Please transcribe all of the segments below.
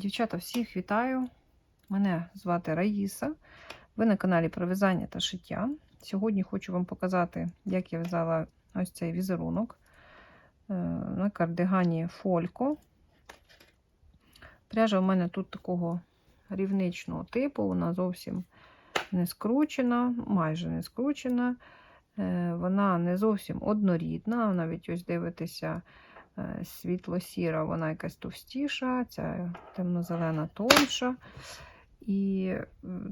Дівчата, всіх вітаю! Мене звати Раїса. Ви на каналі про в'язання та шиття. Сьогодні хочу вам показати, як я в'язала ось цей візерунок е, на кардигані Фолько. Пряжа у мене тут такого рівничного типу, вона зовсім не скручена, майже не скручена. Е, Вона не зовсім однорідна, навіть ось дивитися. Е, Світло-сіра, вона якась товстіша, ця темно-зелена тонша. І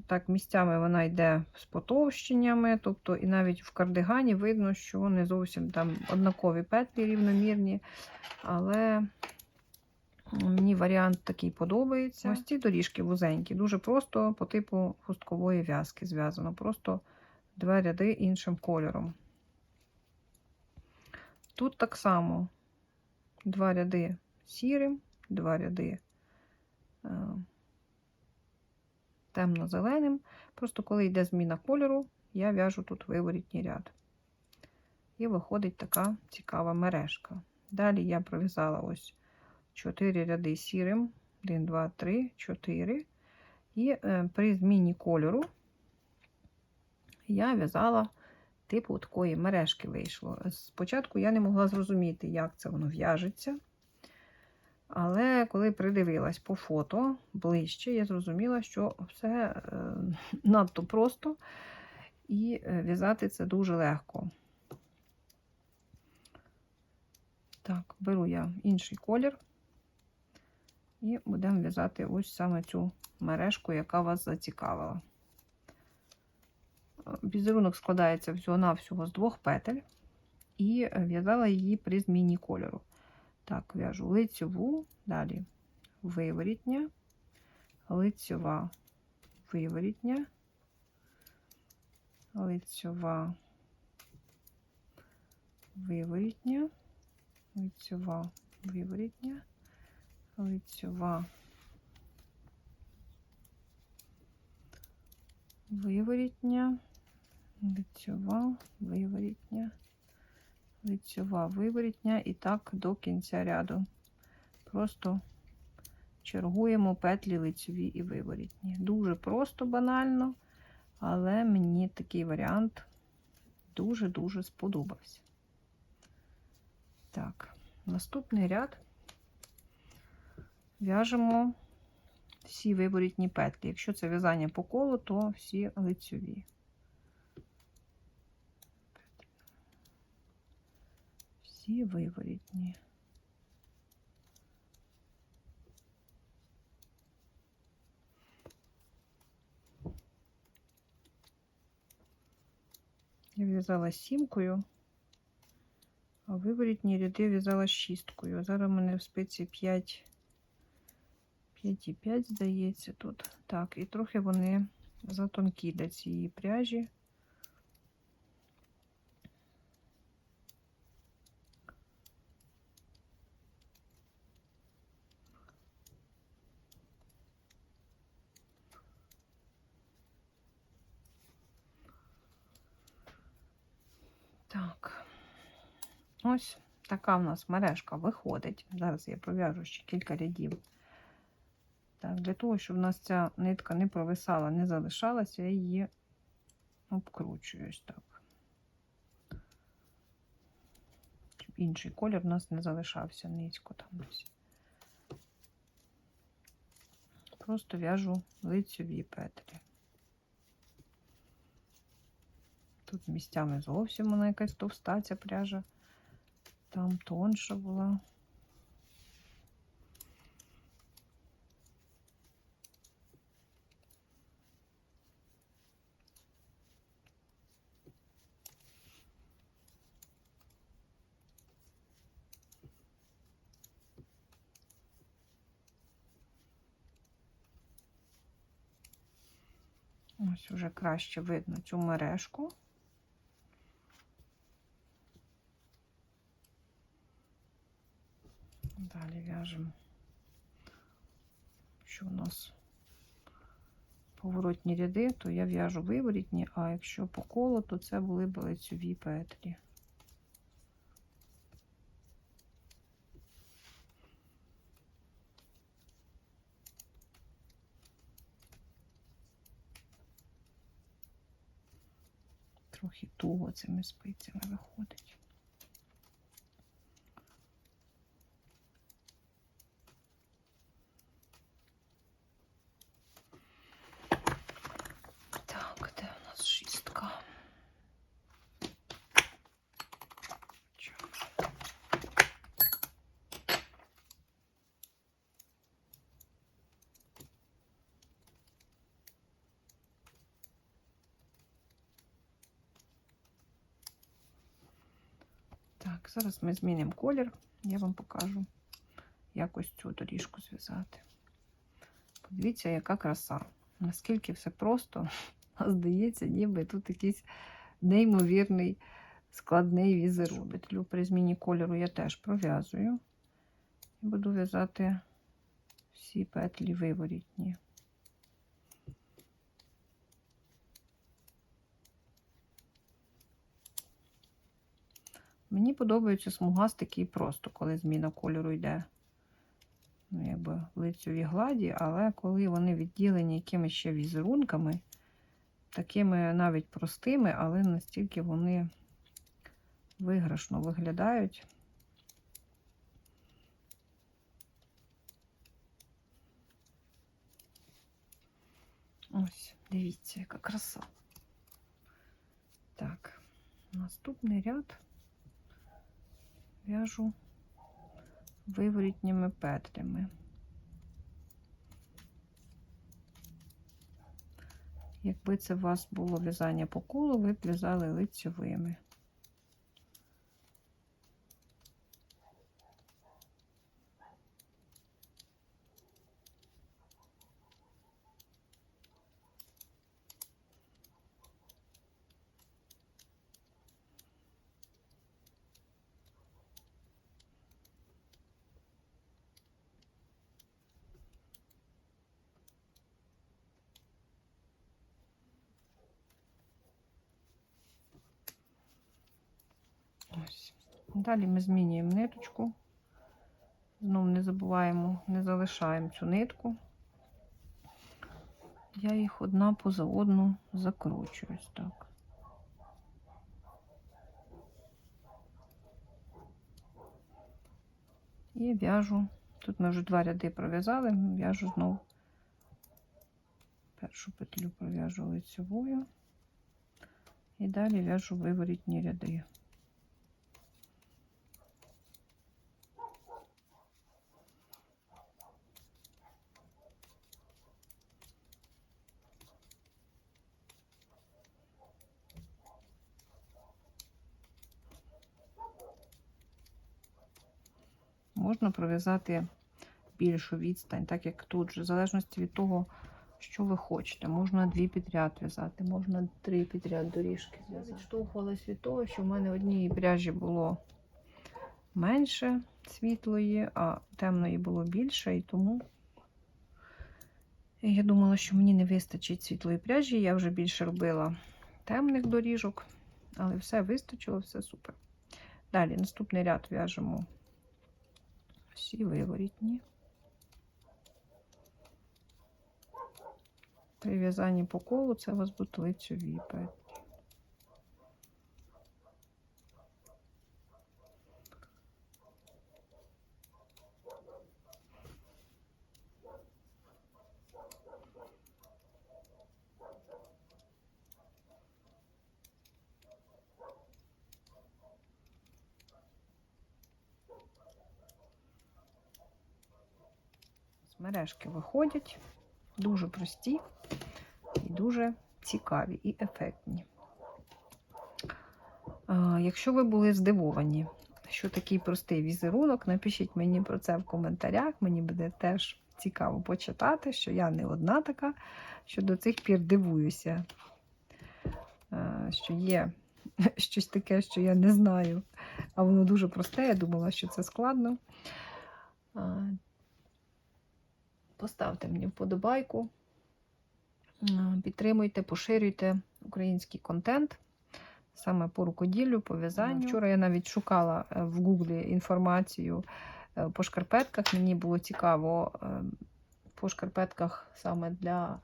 так місцями вона йде з потовщеннями. Тобто, і навіть в кардигані видно, що не зовсім там однакові петлі рівномірні. Але мені варіант такий подобається. Ось ці доріжки вузенькі, дуже просто по типу хусткової в'язки зв'язано. Просто два ряди іншим кольором. Тут так само два ряди сірим, два ряди е, темно-зеленим. Просто коли йде зміна кольору, я в'яжу тут виворітній ряд. І виходить така цікава мережка. Далі я пров'язала ось 4 ряди сірим, 1, 2, 3, 4. І е, при зміні кольору я в'язала типу такої мережки вийшло. Спочатку я не могла зрозуміти, як це воно в'яжеться. Але коли придивилась по фото ближче, я зрозуміла, що все е, надто просто і е, в'язати це дуже легко. Так, беру я інший колір і будемо в'язати ось саме цю мережку, яка вас зацікавила. Візерунок складається всього-навсього з двох петель, і в'язала її при зміні кольору. Так, в'яжу лицьову, далі виворітня, лицьова виворітня, лицьова виворітня, лицьова виворітня, лицьова виворітня, лицьова виворітня лицьова виворітня і так до кінця ряду. Просто чергуємо петлі лицьові і виворітні. Дуже просто банально, але мені такий варіант дуже-дуже сподобався. Так, наступний ряд в'яжемо всі виворітні петлі. Якщо це в'язання по колу, то всі лицьові. Всі виворітні. Я в'язала сімкою, а виворітні ряди в'язала шісткою. Зараз у мене в спиці 5, 5,5, здається, тут. Так, і трохи вони затонкі для цієї пряжі. Так, ось така в нас мережка виходить. Зараз я пров'яжу ще кілька рядів. Так, Для того, щоб у нас ця нитка не провисала, не залишалася, я її обкручую ось так. Щоб інший колір у нас не залишався низько там десь. Просто в'яжу лицьові петлі. Тут місцями зовсім вона якась товста ця пряжа, там тонша була. Ось уже краще видно цю мережку. далі в'яжемо, що у нас поворотні ряди, то я в'яжу виворітні, а якщо по колу, то це були б лицьові петлі. Трохи туго цими спицями виходить. Так, зараз ми змінимо колір. Я вам покажу, як ось цю доріжку зв'язати. Подивіться, яка краса. Наскільки все просто, здається, ніби тут якийсь неймовірний складний візерунок. Петлю при зміні кольору я теж пров'язую. Буду в'язати всі петлі виворітні. Мені подобаються смугастики і просто, коли зміна кольору йде ну, якби в лицевій гладі, але коли вони відділені якимись ще візерунками, такими навіть простими, але настільки вони виграшно виглядають. Ось, дивіться, яка краса. Так, наступний ряд в'яжу виворітніми петлями. Якби це у вас було в'язання по колу, ви б в'язали лицьовими. Ось. Далі ми змінюємо ниточку. Знову не забуваємо, не залишаємо цю нитку. Я їх одна поза одну закручую ось так. І в'яжу. Тут ми вже два ряди пров'язали, в'яжу знову першу петлю пров'яжу лицевою і далі в'яжу виворітні ряди. Можна пров'язати більшу відстань, так як тут же, в залежності від того, що ви хочете. Можна дві підряд в'язати, можна три підряд доріжки зв'язати. Відштовхувалась від того, що в мене однієї пряжі було менше світлої, а темної було більше, і тому я думала, що мені не вистачить світлої пряжі. Я вже більше робила темних доріжок, але все вистачило, все супер. Далі наступний ряд в'яжемо всі виворітні. При в'язанні по колу це у вас будуть лицьові петлі. Мережки виходять дуже прості і дуже цікаві і ефектні. Якщо ви були здивовані, що такий простий візерунок, напишіть мені про це в коментарях. Мені буде теж цікаво почитати, що я не одна така, що до цих пір дивуюся, що є щось таке, що я не знаю. А воно дуже просте. Я думала, що це складно. Поставте мені вподобайку, підтримуйте, поширюйте український контент саме по рукоділлю, по в'язанню. Вчора я навіть шукала е, в Гуглі інформацію е, по шкарпетках. Мені було цікаво е, по шкарпетках саме для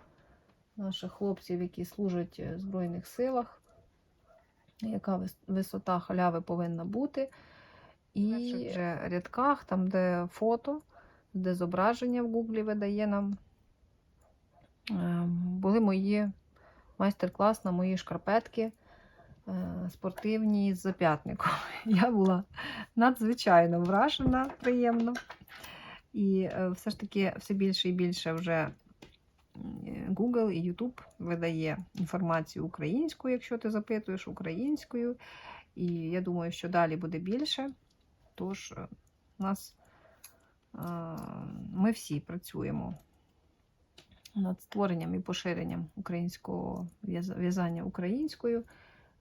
наших хлопців, які служать в Збройних силах. яка висота халяви повинна бути. І в рядках, там, де фото, де зображення в Гуглі видає нам, е, були мої майстер-клас на мої шкарпетки е, спортивні з зап'ятником. Я була надзвичайно вражена, приємно. І е, все ж таки все більше і більше вже Google і YouTube видає інформацію українською, якщо ти запитуєш українською. І я думаю, що далі буде більше. Тож у нас ми всі працюємо над створенням і поширенням українського в'язання українською. Е,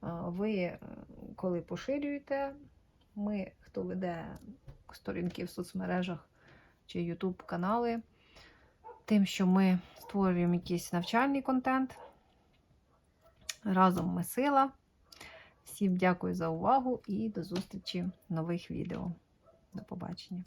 Ви, е, коли поширюєте, ми, хто веде сторінки в соцмережах чи YouTube канали, тим, що ми створюємо якийсь навчальний контент. Разом ми сила. Всім дякую за увагу і до зустрічі в нових відео. До побачення.